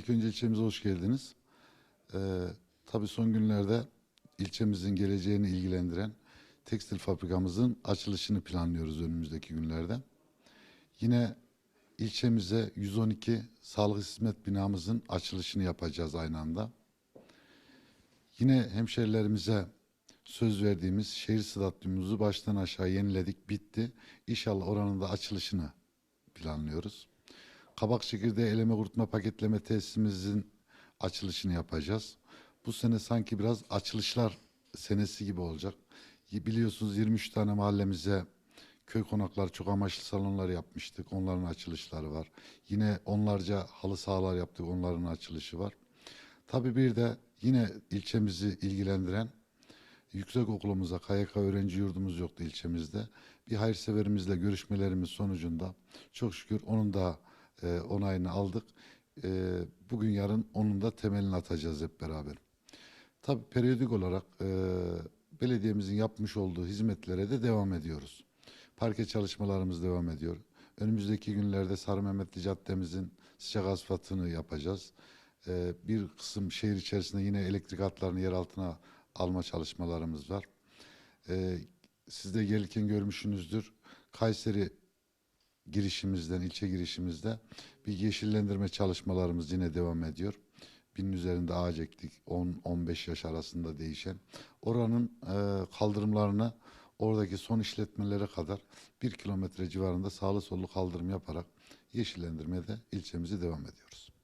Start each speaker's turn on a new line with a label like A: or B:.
A: İlk önce ilçemize hoş geldiniz. Ee, tabii son günlerde ilçemizin geleceğini ilgilendiren tekstil fabrikamızın açılışını planlıyoruz önümüzdeki günlerde. Yine ilçemize 112 sağlık hizmet binamızın açılışını yapacağız aynı anda. Yine hemşerilerimize söz verdiğimiz şehir stadyumumuzu baştan aşağı yeniledik, bitti. İnşallah oranın da açılışını planlıyoruz. Kabak çekirdeği eleme kurutma paketleme tesisimizin açılışını yapacağız. Bu sene sanki biraz açılışlar senesi gibi olacak. Biliyorsunuz 23 tane mahallemize köy konaklar, çok amaçlı salonlar yapmıştık. Onların açılışları var. Yine onlarca halı sahalar yaptık. Onların açılışı var. Tabii bir de yine ilçemizi ilgilendiren yüksek okulumuza, KYK öğrenci yurdumuz yoktu ilçemizde. Bir hayırseverimizle görüşmelerimiz sonucunda çok şükür onun da e, onayını aldık. E, bugün yarın onun da temelini atacağız hep beraber. Tabii periyodik olarak e, belediyemizin yapmış olduğu hizmetlere de devam ediyoruz. Parke çalışmalarımız devam ediyor. Önümüzdeki günlerde Sarı Mehmetli Caddemizin sıcak asfaltını yapacağız. Bir kısım şehir içerisinde yine elektrik hatlarını yer altına alma çalışmalarımız var. E, siz de gelirken görmüşsünüzdür. Kayseri girişimizden, ilçe girişimizde bir yeşillendirme çalışmalarımız yine devam ediyor. Binin üzerinde ağaç ektik. 10-15 yaş arasında değişen. Oranın e, kaldırımlarına oradaki son işletmelere kadar bir kilometre civarında sağlı sollu kaldırım yaparak yeşillendirmede ilçemizi devam ediyoruz.